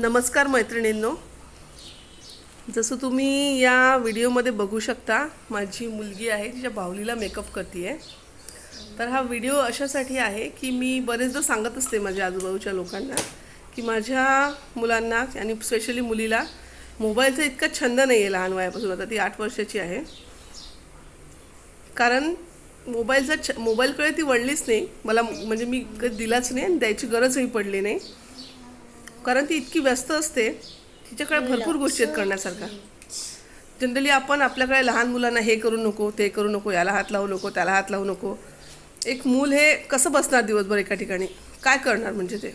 नमस्कार मैत्रिणींनो. जसं तुम्ही या व्हिडिओमध्ये बघू शकता माझी मुलगी आहे तिच्या बाहुलीला मेकअप करते आहे तर हा व्हिडिओ अशासाठी आहे की मी बरेचदा सांगत असते माझ्या आजूबाजूच्या लोकांना की माझ्या मुलांना आणि स्पेशली मुलीला मोबाईलचा इतका छंद नाही आहे लहान वयापासून. आता ती आठ वर्षाची आहे. कारण मोबाईलचा छ मोबाईलकडे ती वळलीच नाही. मला म्हणजे मी दिलाच नाही आणि द्यायची गरजही पडली नाही. कारण ती इतकी व्यस्त असते तिच्याकडे भरपूर गोष्टी आहेत करण्यासारख्या जनरली आपण आपल्याकडे लहान मुलांना हे करू नको ते करू नको याला हात लावू नको त्याला हात लावू नको. एक मूल हे कसं बसणार दिवसभर एका ठिकाणी? काय करणार म्हणजे ते?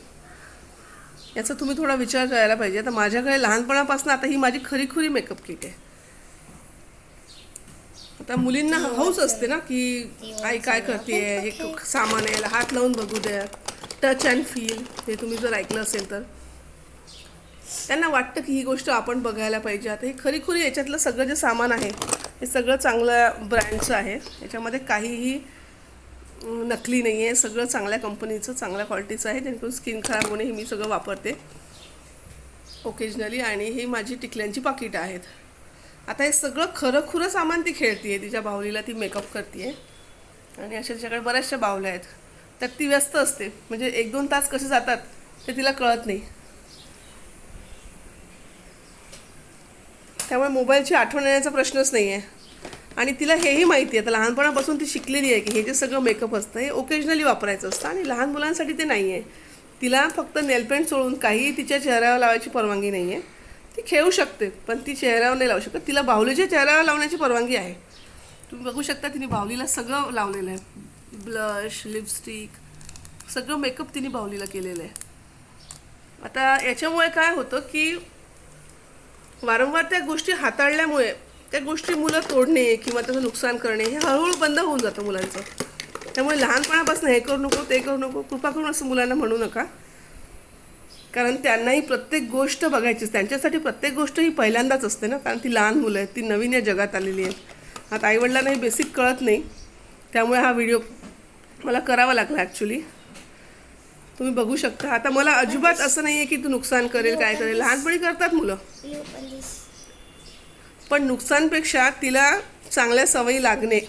याचा तुम्ही थोडा विचार करायला पाहिजे. आता माझ्याकडे लहानपणापासून आता ही माझी खरी खुरी मेकअप किट आहे. आता मुलींना हौस असते ना की आई काय करते हे सामान आहे याला हात लावून बघू द्या. टच अँड फील हे तुम्ही जर ऐकलं असेल तर. त्यांना वाटतं की ही गोष्ट आपण बघायला पाहिजे. आता हे खरी खुरी याच्यातलं सगळं जे सामान आहे हे सगळं चांगल्या ब्रँडचं आहे. याच्यामध्ये काहीही नकली नाही आहे सगळं चांगल्या कंपनीचं चांगल्या क्वालिटीचं आहे. जेणेकरून स्किन खराब होणे हे मी सगळं वापरते. ओकेजनली आणि ही माझी टिकल्यांची पाकिटं आहेत. आता हे सगळं खरं खुरं सामान ती खेळते तिच्या बाहुलीला ती मेकअप करते आहे आणि अशा तिच्याकडे बऱ्याचशा बाहुल्या आहेत. त्यात ती व्यस्त असते. म्हणजे एक दोन तास कसे जातात ते तिला कळत नाही. त्यामुळे मोबाईलची आठवण येण्याचा प्रश्नच नाही आहे आणि तिला हेही माहिती आहे आता लहानपणापासून ती शिकलेली आहे की हे जे सगळं मेकअप असतं हे ओकेजनली वापरायचं असतं आणि लहान मुलांसाठी ते नाही आहे तिला फक्त नेलपेंट सोडून काहीही तिच्या चेहऱ्यावर लावायची परवानगी नाही आहे ती खेळू शकते पण ती चेहऱ्यावर नाही लावू शकत. तिला बाहुलीच्या चेहऱ्यावर लावण्याची परवानगी आहे. तुम्ही बघू शकता तिने बाहुलीला सगळं लावलेलं आहे. ब्लश लिपस्टिक सगळं मेकअप तिने बाहुलीला केलेलं आहे. आता याच्यामुळे काय होतं की वारंवार त्या गोष्टी हाताळल्यामुळे त्या गोष्टी मुलं तोडणे किंवा त्याचं नुकसान करणे हे हळूहळू बंद होऊन जातं मुलांचं. त्यामुळे लहानपणापासून हे करू नको ते करू नको कृपा करून असं मुलांना म्हणू नका. कारण त्यांनाही प्रत्येक गोष्ट बघायचीच त्यांच्यासाठी प्रत्येक गोष्ट ही पहिल्यांदाच असते ना. कारण ती लहान मुलं आहेत ती नवीन या जगात आलेली आहेत. आता आईवडिलांना हे बेसिक कळत नाही. त्यामुळे हा व्हिडिओ मला करावा लागला ॲक्च्युली तुम्ही बघू शकता. आता मला अजिबात असं नाही आहे की तू नुकसान करेल काय करेल. लहानपणी करतात मुलं. पण नुकसानपेक्षा तिला चांगल्या सवयी लागणे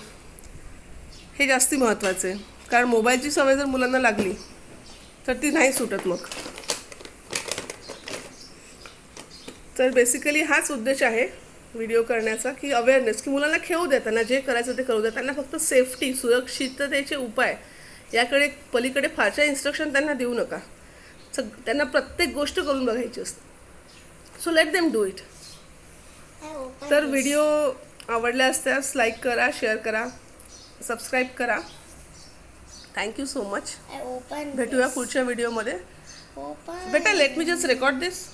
हे जास्ती महत्त्वाचं आहे. कारण मोबाईलची सवय जर मुलांना लागली तर ती नाही सुटत मग. तर बेसिकली हाच उद्देश आहे व्हिडिओ करण्याचा की अवेअरनेस की मुलांना खेळू द्या त्यांना जे करायचं ते करू द्या. त्यांना फक्त सेफ्टी सुरक्षिततेचे उपाय याकडे पलीकडे फारशा इन्स्ट्रक्शन त्यांना देऊ नका सग त्यांना प्रत्येक गोष्ट करून बघायची असते so let them do it तर. व्हिडिओ आवडल्या असल्यास लाईक करा शेअर करा सबस्क्राईब करा थँक्यू सो मच भेटूया. पुढच्या व्हिडिओमध्ये. बेटा let me just record this